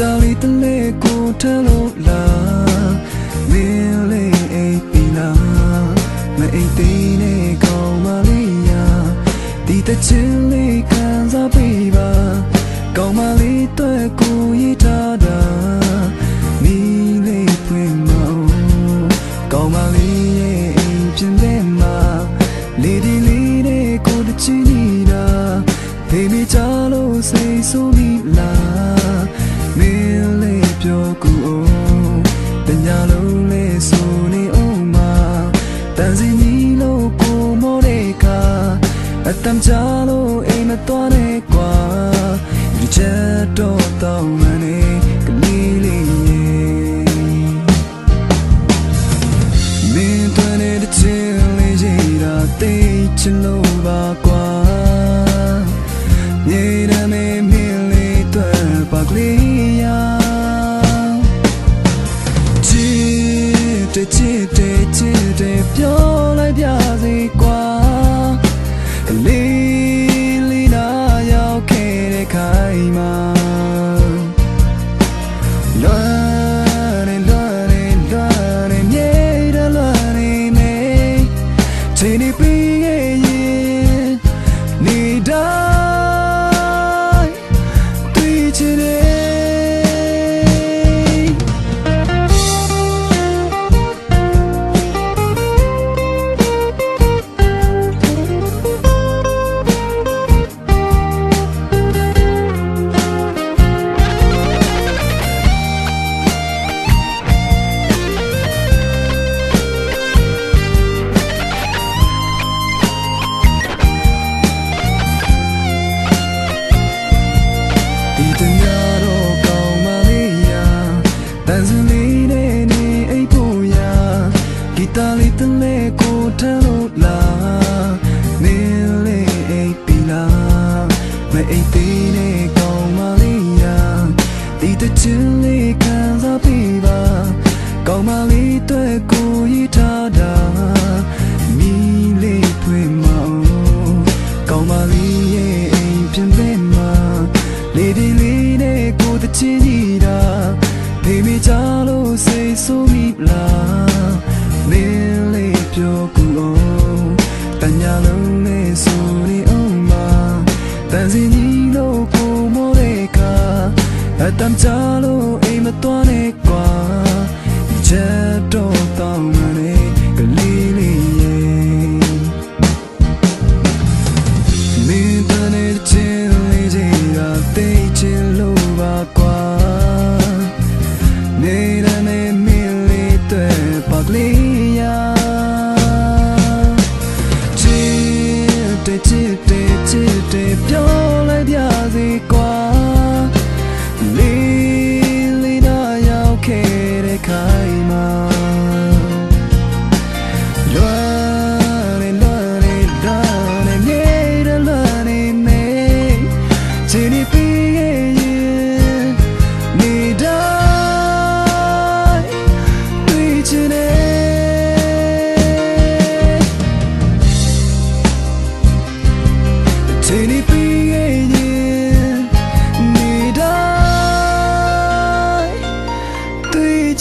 တာလီတနေ့ကိုထလို့လားမင်းလေးအိပ်ပြီလားမအိပ်သေးနဲ့ကောင်းမလေးညာဒီတချင်းလေးခံစားပေးပါကောင်းမလေးတွေ့ကိုရထားတာမင်းလေးဖွင့်မအောင်ကောင်းမလေးရဲ့အိမ်ပြင်ထဲမှာလေဒီလေးနဲ့ကိုတချင်းနေတာ Baby ကြားလို့စိတ်ဆိုးမိလား လုံးလေးဆိုနေအောင်မတန်စီညီလို့ကိုမိုးတဲ့ကအတမ်ချလို့အိမ်မတော်နဲ့ကွာဒီချက်တော့တောင်းမနေကလေးလေးမင်းတွေ့နေတဲ့ချင်းလေးရတာတိတ်ချလို့ပါ တလေကိုထလို့လားနေလေအိပ်ပြီလားမအိပ်သေးနဲ့ကောင်းမလေးရာဒီတချင်လေးက တမ်းကြလို့အိမ်မသွားနဲ့ကွာချဲ Seni piyeyin Nidai Tuy